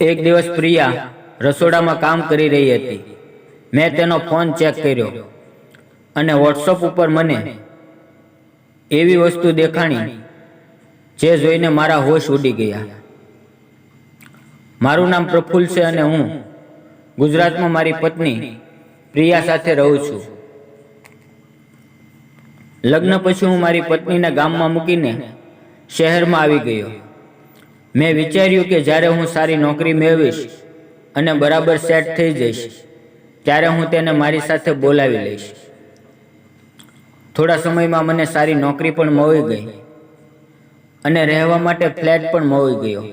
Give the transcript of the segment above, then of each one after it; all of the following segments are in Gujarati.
એક દિવસ પ્રિયા રસોડામાં કામ કરી રહી હતી. મેં તેનો ફોન ચેક કર્યો અને વોટ્સઅપ ઉપર મને એવી વસ્તુ દેખાણી જે જોઈને મારા હોશ ઉડી ગયા. મારું નામ પ્રફુલ્લ છે અને હું ગુજરાતમાં મારી પત્ની પ્રિયા સાથે રહું છું. લગ્ન પછી હું મારી પત્નીને ગામમાં મૂકીને શહેરમાં આવી ગયો. મેં વિચાર્યું કે જ્યારે હું સારી નોકરી મેળવીશ અને બરાબર સેટ થઈ જઈશ, ત્યારે હું તેને મારી સાથે બોલાવી લઈશ. થોડા સમયમાં મને સારી નોકરી પણ મળી ગઈ અને રહેવા માટે ફ્લેટ પણ મળી ગયો.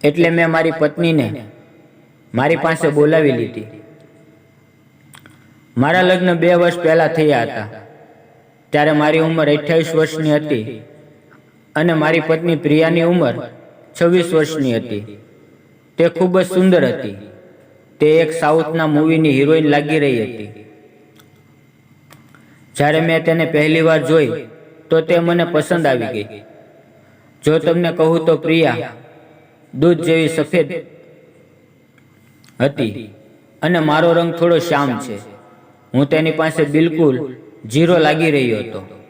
એટલે મેં મારી પત્નીને મારી પાસે બોલાવી લીધી. મારા લગ્ન બે વર્ષ પહેલા થયા હતા. ત્યારે મારી ઉંમર અઠ્યાવીસ વર્ષની હતી. અને મારી પત્ની પ્રિયાની ઉંમર છવ્વીસ વર્ષની હતી. તે ખૂબ જ સુંદર હતી. તે એક સાઉથના મૂવીની હિરોઈન લાગી રહી હતી. જ્યારે મેં તેને પહેલી વાર જોઈ તો તે મને પસંદ આવી ગઈ. જો તમને કહું તો પ્રિયા દૂધ જેવી સફેદ હતી. અને મારો રંગ થોડો શ્યામ છે. હું તેની પાસે બિલકુલ જીરો લાગી રહ્યો હતો.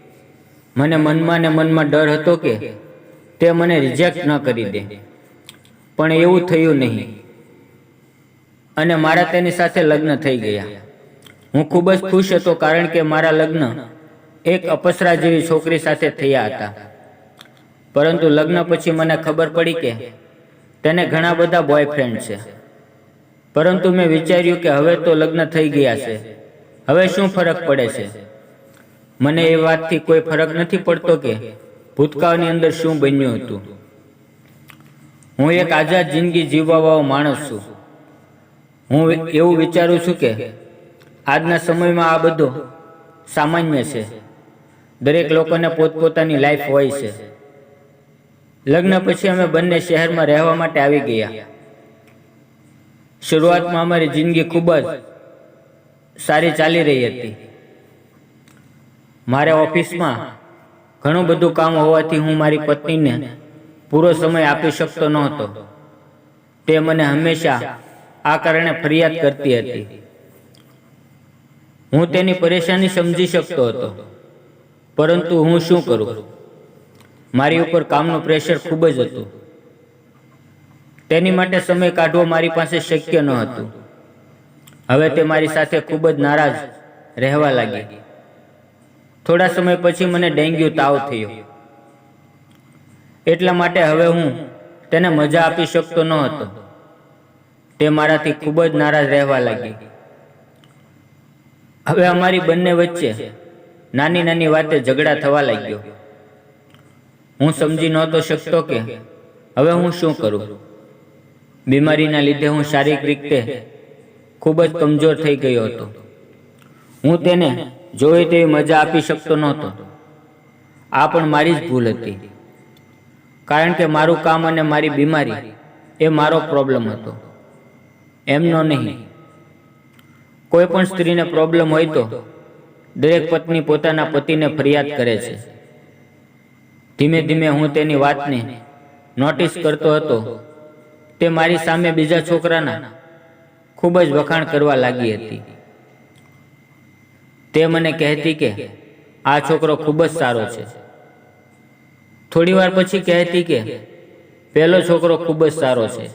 મને મનમાં ને મનમાં ડર હતો કે તે મને રિજેક્ટ ન કરી દે. પણ એવું થયું નહીં. અને મારા તેની સાથે લગ્ન થઈ ગયા. હું ખૂબ જ ખુશ હતો કારણ કે મારા લગ્ન એક અપસરા જેવી છોકરી સાથે થયા હતા. પરંતુ લગ્ન પછી મને ખબર પડી કે તેને ઘણા બધા બોયફ્રેન્ડ છે. પરંતુ મેં વિચાર્યું કે હવે તો લગ્ન થઈ ગયા છે. હવે શું ફરક પડે છે? મને એ વાતથી કોઈ ફરક નથી પડતો કે ભૂતકાળની અંદર શું બન્યું હતું. હું એક આઝાદ જિંદગી જીવવાવાળો માણસ છું. હું એવું વિચારું છું કે આજના સમયમાં આ બધું સામાન્ય છે. દરેક લોકોને પોતપોતાની લાઈફ હોય છે. લગ્ન પછી અમે બંને શહેરમાં રહેવા માટે આવી ગયા. શરૂઆતમાં અમારી જિંદગી ખૂબ જ સારી ચાલી રહી હતી. મારે ઓફિસમાં ઘણું બધું કામ હોવાથી હું મારી પત્નીને પૂરો સમય આપી શકતો નહોતો. તે મને હંમેશા આ કારણે ફરિયાદ કરતી હતી. હું તેની પરેશાની સમજી શકતો હતો. પરંતુ હું શું કરું? મારી ઉપર કામનું પ્રેશર ખૂબ જ હતું. તેની માટે સમય કાઢવો મારી પાસે શક્ય ન હતું. હવે તે મારી સાથે ખૂબ જ નારાજ રહેવા લાગી. થોડા સમય પછી મને ડેન્ગ્યુ તાવ થયો. એટલા માટે હવે હું તેને મજા આપી શકતો ન હતો. તે મારાથી ખૂબ જ નારાજ રહેવા લાગી હવે અમારી બંને વચ્ચે નાની નાની વાતે ઝઘડા થવા લાગ્યો. હું સમજી નહોતો શકતો કે હવે હું શું કરું? બીમારીના લીધે હું શારીરિક રીતે ખૂબ જ કમજોર થઈ ગયો હતો. હું તેને જોઈ તેવી મજા આપી શકતો નહોતો. આ પણ મારી જ ભૂલ હતી. કારણ કે મારું કામ અને મારી બીમારી એ મારો પ્રોબ્લેમ હતો. એમનો નહીં. કોઈ પણ સ્ત્રીને પ્રોબ્લેમ હોય તો દરેક પત્ની પોતાના પતિને ફરિયાદ કરે છે. ધીમે ધીમે હું તેની વાતને નોટિસ કરતો હતો. તે મારી સામે બીજા છોકરાના ખૂબ જ વખાણ કરવા લાગી હતી. તે મને કહેતી કે, આ છોકરો ખૂબ જ સારો છે. થોડી વાર પછી કહેતી કે પહેલો છોકરો ખૂબ જ સારો છે.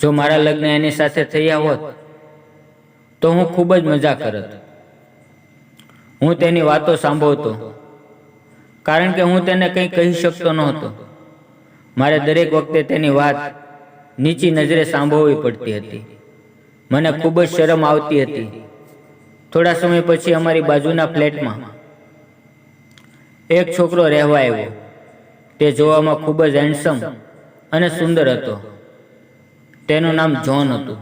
જો મારા લગ્ન એની સાથે થયા હોત, તો હું ખૂબ જ મજા કરત. હું તેની વાતો સાંભળતો, કારણ કે હું તેને કંઈ કહી શકતો નહોતો. મારે દરેક વખતે તેની વાત નીચી નજરે સાંભળવી પડતી હતી. મને ખૂબ જ શરમ આવતી હતી. થોડા સમય પછી અમારી બાજુના ફ્લેટમાં એક છોકરો રહેવા આવ્યો. તે જોવામાં ખૂબ જ હેન્ડસમ અને સુંદર હતો. તેનું નામ જ્હોન હતું.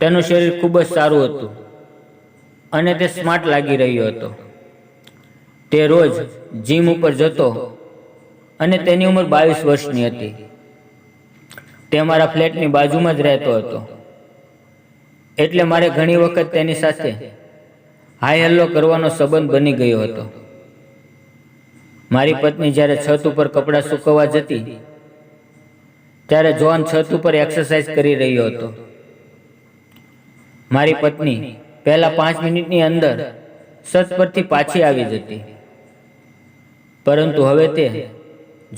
તેનું શરીર ખૂબ જ સારું હતું અને તે સ્માર્ટ લાગી રહ્યો હતો. તે રોજ જીમ ઉપર જતો અને તેની ઉંમર બાવીસ વર્ષની હતી. તે મારા ફ્લેટની બાજુમાં જ રહેતો હતો. એટલે મારે ઘણી વખત તેની સાથે હાય હલ્લો કરવાનો સંબંધ બની ગયો હતો. મારી પત્ની જ્યારે છત ઉપર કપડાં સૂકવવા જતી, ત્યારે જોન છત ઉપર એક્સરસાઇઝ કરી રહ્યો હતો. મારી પત્ની પહેલા પાંચ મિનિટની અંદર છત પરથી પાછી આવી જતી. પરંતુ હવે તે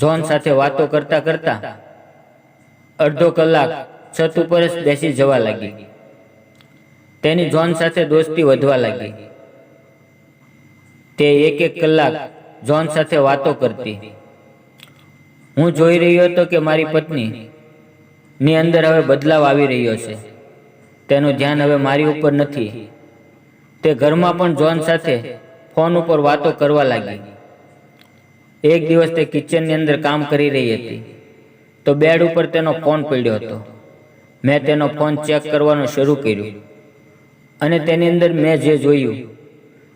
જોન સાથે વાતો કરતા કરતા અડધો કલાક છત ઉપર જ બેસી જવા લાગી. તેની જોન સાથે દોસ્તી વધવા લાગી. તે એક એક કલાક જોન સાથે વાતો કરતી. હું જોઈ રહ્યો હતો કે મારી પત્ની ની અંદર હવે બદલાવ આવી રહ્યો છે. તેનું ધ્યાન હવે મારી ઉપર નથી. તે ઘરમાં પણ જોન સાથે ફોન ઉપર વાતો કરવા લાગી. એક દિવસ તે કિચનની અંદર કામ કરી રહી હતી. તો બેડ ઉપર તેનો ફોન પડ્યો હતો. મેં તેનો ફોન ચેક કરવાનું શરૂ કર્યું. અને તેની અંદર મેં જે જોયું,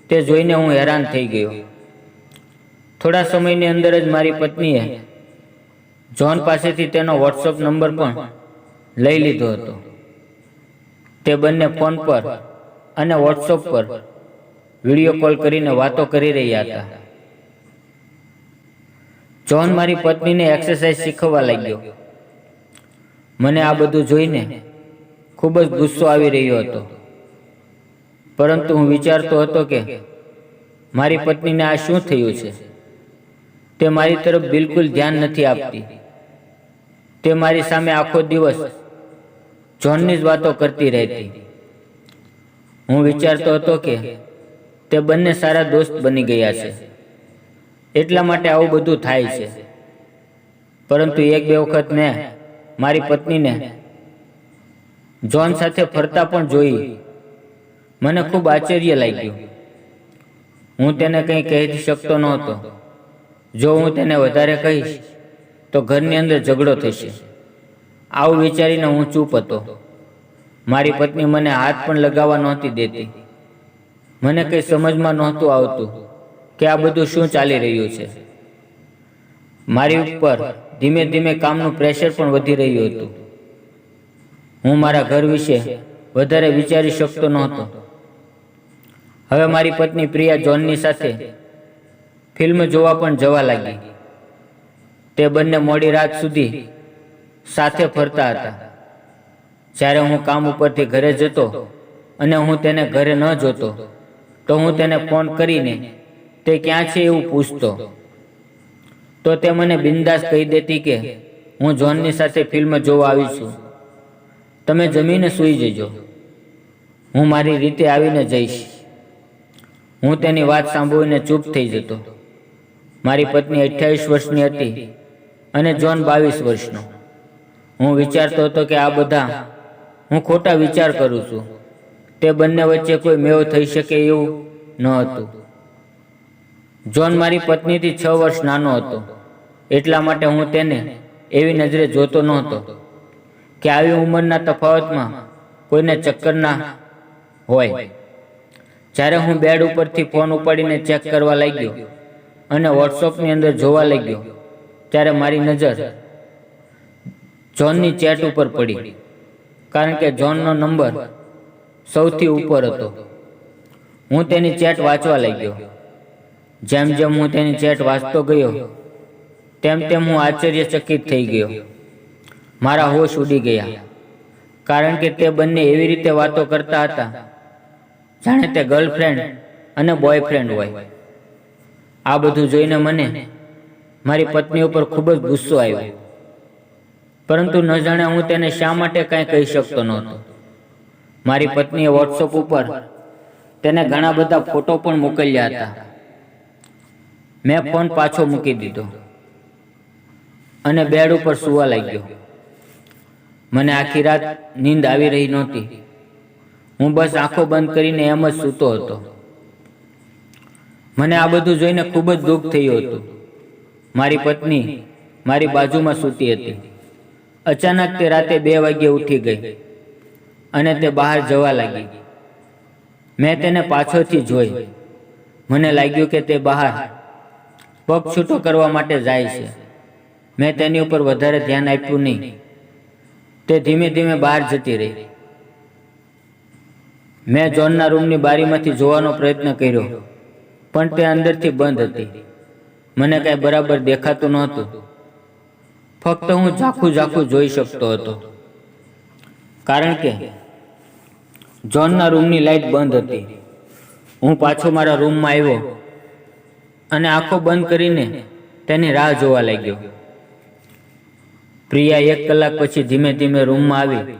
તે જોઈને હું હેરાન થઈ ગયો. થોડા સમયની અંદર જ મારી પત્નીએ જોન પાસેથી તેનો વોટ્સઅપ નંબર પણ લઈ લીધો હતો. તે બંને ફોન પર અને વોટ્સઅપ પર વીડિયો કોલ કરીને વાતો કરી રહ્યા હતા. જોન મારી પત્નીને એક્સરસાઇઝ શીખવવા લાગ્યો. મને આ બધું જોઈને ખૂબ જ ગુસ્સો આવી રહ્યો હતો. પરંતુ હું વિચારતો હતો કે મારી પત્નીને આ શું થયું છે? તે મારી તરફ બિલકુલ ધ્યાન નથી આપતી. તે મારી સામે આખો દિવસ જોનની જ વાતો કરતી રહેતી. હું વિચારતો હતો કે તે બંને સારા દોસ્ત બની ગયા છે. એટલા માટે આવું બધું થાય છે. પરંતુ એક બે વખત મેં મારી પત્નીને જોન સાથે ફરતા પણ જોઈ. મને ખૂબ આશ્ચર્ય લાગ્યું. હું તેને કંઈ કહી શકતો નહોતો. જો હું તેને વધારે કહીશ તો ઘરની અંદર ઝઘડો થશે. આવું વિચારીને હું ચૂપ હતો. મારી પત્ની મને હાથ પણ લગાવવા નહોતી દેતી. મને કંઈ સમજમાં નહોતું આવતું કે આ બધું શું ચાલી રહ્યું છે. મારી ઉપર ધીમે ધીમે કામનું પ્રેશર પણ વધી રહ્યું હતું. હું મારા ઘર વિશે વધારે વિચારી શકતો નહોતો. હવે મારી પત્ની પ્રિયા જોનની સાથે ફિલ્મ જોવા પણ જવા લાગી. તે બંને મોડી રાત સુધી સાથે ફરતા હતા. જ્યારે હું કામ ઉપરથી ઘરે જતો અને હું તેને ઘરે ન જોતો, તો હું તેને ફોન કરીને તે ક્યાં છે એવું પૂછતો. તો તે મને બિંદાસ કહી દેતી કે, હું જોનની સાથે ફિલ્મ જોવા આવી છું. તમે જમીને સૂઈ જજો. હું મારી રીતે આવીને જઈશ. હું તેની વાત સાંભળીને ચૂપ થઈ જતો. મારી પત્ની અઠ્યાવીસ વર્ષની હતી અને જોન બાવીસ વર્ષનો. હું વિચારતો હતો કે આ બધા હું ખોટા વિચાર કરું છું. તે બંને વચ્ચે કોઈ મેવ થઈ શકે એવું ન હતું. જોન મારી પત્નીથી છ વર્ષ નાનો હતો. એટલા માટે હું તેને એવી નજરે જોતો નહોતો કે આવી ઉંમરના તફાવતમાં કોઈને ચક્કર ના હોય. જ્યારે હું બેડ ઉપરથી ફોન ઉપાડીને ચેક કરવા લાગ્યો અને વોટ્સઅપની અંદર જોવા લાગ્યો, ત્યારે મારી નજર જોનની ચેટ ઉપર પડી. કારણ કે જોનનો નંબર સૌથી ઉપર હતો. હું તેની ચેટ વાંચવા લાગ્યો. જેમ જેમ હું તેની ચેટ વાંચતો ગયો, તેમ તેમ હું આશ્ચર્યચકિત થઈ ગયો. મારા હોશ ઉડી ગયા. કારણ કે તે બંને એવી રીતે વાતો કરતા હતા જાણે તે ગર્લફ્રેન્ડ અને બોયફ્રેન્ડ હોય. આ બધું જોઈને મને મારી પત્ની ઉપર ખૂબ જ ગુસ્સો આવ્યો. પરંતુ ન જાણે હું તેને શા માટે કાંઈ કહી શકતો નહોતો. મારી પત્નીએ વોટ્સઅપ ઉપર તેને ઘણા બધા ફોટો પણ મોકલ્યા હતા. મેં ફોન પાછો મૂકી દીધો અને બેડ ઉપર સૂવા લાગ્યો. મને આખી રાત નીંદ આવી રહી નહોતી. હું બસ આંખો બંધ કરીને એમ જ સૂતો હતો. મને આ બધું જોઈને ખૂબ જ દુઃખ થયું હતું. મારી પત્ની મારી બાજુમાં સૂતી હતી. અચાનક તે રાતે બે વાગ્યે ઉઠી ગઈ અને તે બહાર જવા લાગી. મેં તેને પાછળથી જોઈ. મને લાગ્યું કે તે બહાર પગ છૂટો કરવા માટે જાય છે. મેં તેની ઉપર વધારે ધ્યાન આપ્યું નહીં. તે ધીમે ધીમે બહાર જતી રહી. મેં જોનના રૂમની બારીમાંથી જોવાનો પ્રયત્ન કર્યો, પણ તે અંદરથી બંધ હતી. મને કાંઈ બરાબર દેખાતું નહોતું. ફક્ત હું ઝાખું ઝાખું જોઈ શકતો હતો. કારણ કે જોનના રૂમની લાઇટ બંધ હતી. હું પાછો મારા રૂમમાં આવ્યો અને આંખો બંધ કરીને તેની રાહ જોવા લાગ્યો. પ્રિયા એક કલાક પછી ધીમે ધીમે રૂમમાં આવી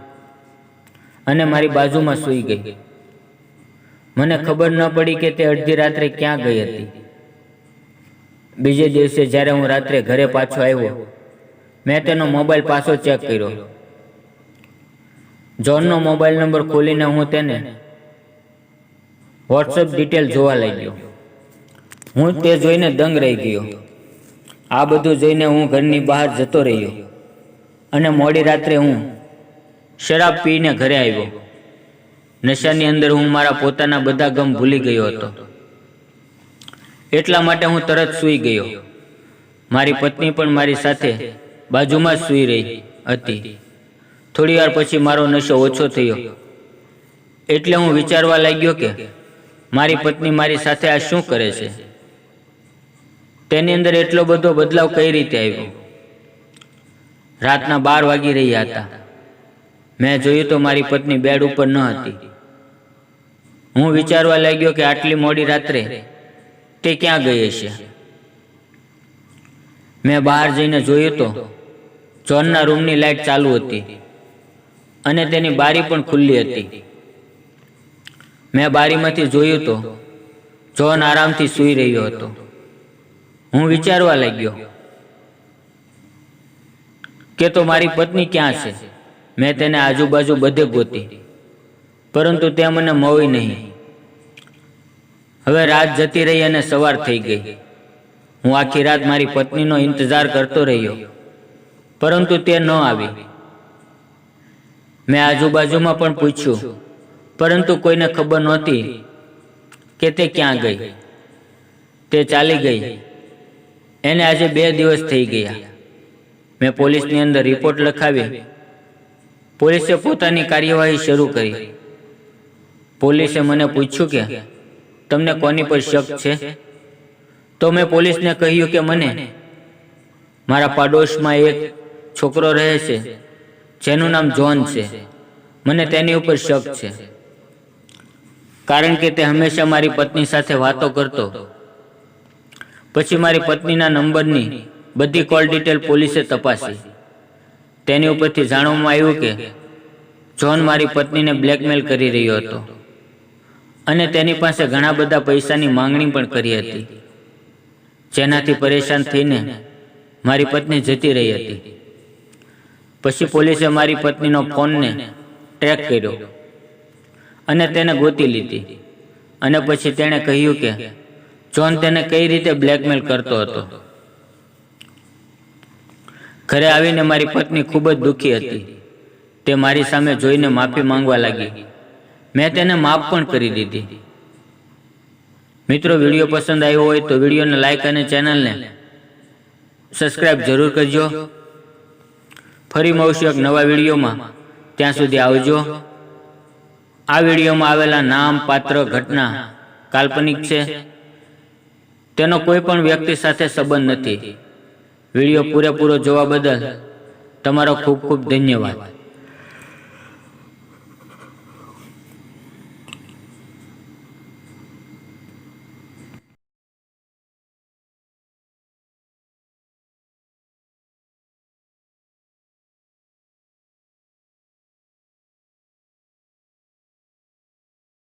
અને મારી બાજુમાં સૂઈ ગઈ. મને ખબર ન પડી કે તે અડધી રાત્રે ક્યાં ગઈ હતી. બીજે દિવસે જ્યારે હું રાત્રે ઘરે પાછો આવ્યો, મેં તેનો મોબાઈલ પાછો ચેક કર્યો. જોનનો મોબાઈલ નંબર ખોલીને હું તેને વોટ્સઅપ ડિટેલ જોવા લાગ્યો. હું તે જોઈને દંગ રહી ગયો. આ બધું જોઈને હું ઘરની બહાર જતો રહ્યો અને મોડી રાત્રે હું શરાબ પીને ઘરે આવ્યો. નશાની અંદર હું મારા પોતાના બધા ગમ ભૂલી ગયો હતો. એટલા માટે હું તરત સૂઈ ગયો. મારી પત્ની પણ મારી સાથે બાજુમાં જ સૂઈ રહી હતી. થોડી વાર પછી મારો નશો ઓછો થયો. એટલે હું વિચારવા લાગ્યો કે મારી પત્ની મારી સાથે આ શું કરે છે? તેની અંદર એટલો બધો બદલાવ કઈ રીતે આવ્યો? રાતના બાર વાગી રહ્યા હતા. મેં જોયું તો મારી પત્ની બેડ ઉપર ન હતી. હું વિચારવા લાગ્યો કે આટલી મોડી રાત્રે તે ક્યાં ગઈ હશે? મેં બહાર જઈને જોયું તો જોનના રૂમની લાઇટ ચાલુ હતી અને તેની બારી પણ ખુલ્લી હતી. મેં બારીમાંથી જોયું તો જોન આરામથી સૂઈ રહ્યો હતો. હું વિચારવા લાગ્યો કે તો મારી પત્ની ક્યાં છે? મેં તેને આજુબાજુ બધે ગોતી. પરંતુ તે મને મળી નહીં. હવે રાત જતી રહી અને સવાર થઈ ગઈ. હું આખી રાત મારી પત્નીનો ઇંતજાર કરતો રહ્યો, પરંતુ તે ન આવી. મેં આજુબાજુમાં પણ પૂછ્યું, પરંતુ કોઈને ખબર નહોતી કે તે ક્યાં ગઈ. તે ચાલી ગઈ. એને આજે બે દિવસ થઈ ગયા. મેં પોલીસની અંદર રિપોર્ટ લખાવી. પોલીસે પોતાની કાર્યવાહી શરૂ કરી. પોલીસે મને પૂછ્યું કે, તમને કોની પર શક છે? તો મેં પોલીસને કહ્યું કે, મને, મારા પાડોશમાં એક છોકરો રહે છે, જેનું નામ જોન છે. મને તેની ઉપર શક છે. કારણ કે તે હંમેશા મારી પત્ની સાથે વાતો કરતો. પછી મારી પત્નીના નંબરની બધી કોલ ડિટેલ પોલીસે તપાસી. તેની ઉપરથી જાણવામાં આવ્યું કે, જોન મારી પત્નીને બ્લેકમેલ કરી રહ્યો હતો. અને તેની પાસે ઘણા બધા પૈસાની માંગણી પણ કરી હતી. જેનાથી પરેશાન થઈને મારી પત્ની જતી રહી હતી. પછી પોલીસે મારી પત્નીનો ફોનને ટ્રેક કર્યો અને તેને ગોતી લીધી. અને પછી તેણે કહ્યું કે જોન તેને કઈ રીતે બ્લેકમેલ કરતો હતો? ઘરે આવીને મારી પત્ની ખૂબ જ દુઃખી હતી. તે મારી સામે જોઈને માફી માંગવા લાગી. મેં તેને માફ પણ કરી દીધી. મિત્રો, વીડિયો પસંદ આવ્યો હોય તો વિડીયોને લાઈક અને ચેનલને સબસ્ક્રાઈબ જરૂર કરજો. ફરી મળશું એક નવા વિડીયોમાં. ત્યાં સુધી આવજો. આ વિડીયોમાં આવેલા નામ, પાત્ર, ઘટના કાલ્પનિક છે. તેનો કોઈ પણ વ્યક્તિ સાથે સંબંધ નથી. વીડિયો પૂરેપૂરો જોવા બદલ તમારો ખૂબ ખૂબ ધન્યવાદ.